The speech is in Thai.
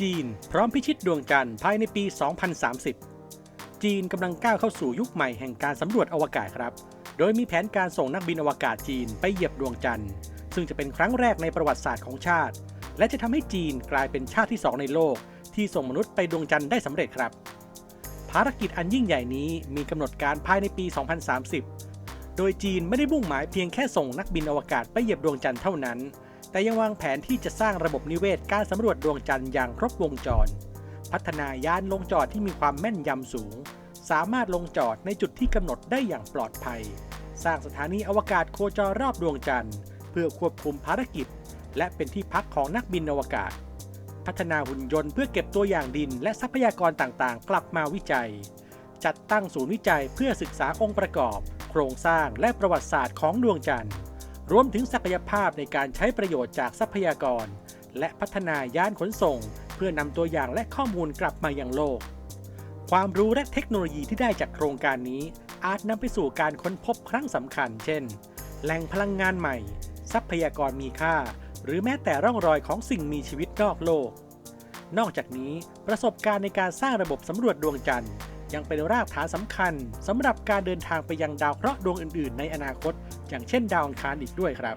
จีน พร้อมพิชิตดวงจันทร์ภายในปี 2030 จีนกำลังก้าวเข้าสู่ยุคใหม่แห่งการสำรวจอวกาศครับ โดยมีแผนการส่งนักบินอวกาศจีนไปเหยียบดวงจันทร์ ซึ่งจะเป็นครั้งแรกในประวัติศาสตร์ของชาติ และจะทำให้จีนกลายเป็นชาติที่2ในโลก ที่ส่งมนุษย์ไปดวงจันทร์ได้สำเร็จครับ ภารกิจอันยิ่งใหญ่นี้มีกำหนดการภายในปี 2030 โดยจีนไม่ได้มุ่งหมายเพียงแค่ส่งนักบินอวกาศไปเหยียบดวงจันทร์เท่านั้น แต่ยังวางแผนที่จะสร้างระบบนิเวศการสำรวจดวงจันทร์อย่างครบวงจร พัฒนายานลงจอดที่มีความแม่นยำสูง สามารถลงจอดในจุดที่กำหนดได้อย่างปลอดภัย สร้างสถานีอวกาศโคจรรอบดวงจันทร์ เพื่อควบคุมภารกิจ และเป็นที่พักของนักบินอวกาศ พัฒนาหุ่นยนต์เพื่อเก็บตัวอย่างดินและทรัพยากรต่างๆ กลับมาวิจัย จัดตั้งศูนย์วิจัยเพื่อศึกษาองค์ประกอบ โครงสร้างและประวัติศาสตร์ของดวงจันทร์ รวมถึงศักยภาพในการใช้ประโยชน์จากทรัพยากร และพัฒนายานขนส่ง เพื่อนำตัวอย่างและข้อมูลกลับมายังโลก ความรู้และเทคโนโลยีที่ได้จากโครงการนี้ อาจนำไปสู่การค้นพบครั้งสำคัญ เช่น แหล่งพลังงานใหม่ ทรัพยากรมีค่า หรือแม้แต่ร่องรอยของสิ่งมีชีวิตนอกโลก นอกจากนี้ประสบการณ์ในการสร้างระบบสำรวจดวงจันทร์ ยังเป็นรากฐานสำคัญสำหรับการเดินทางไปยังดาวเคราะห์ดวงอื่นๆ ในอนาคต อย่างเช่นดาวอังคารอีกด้วยครับ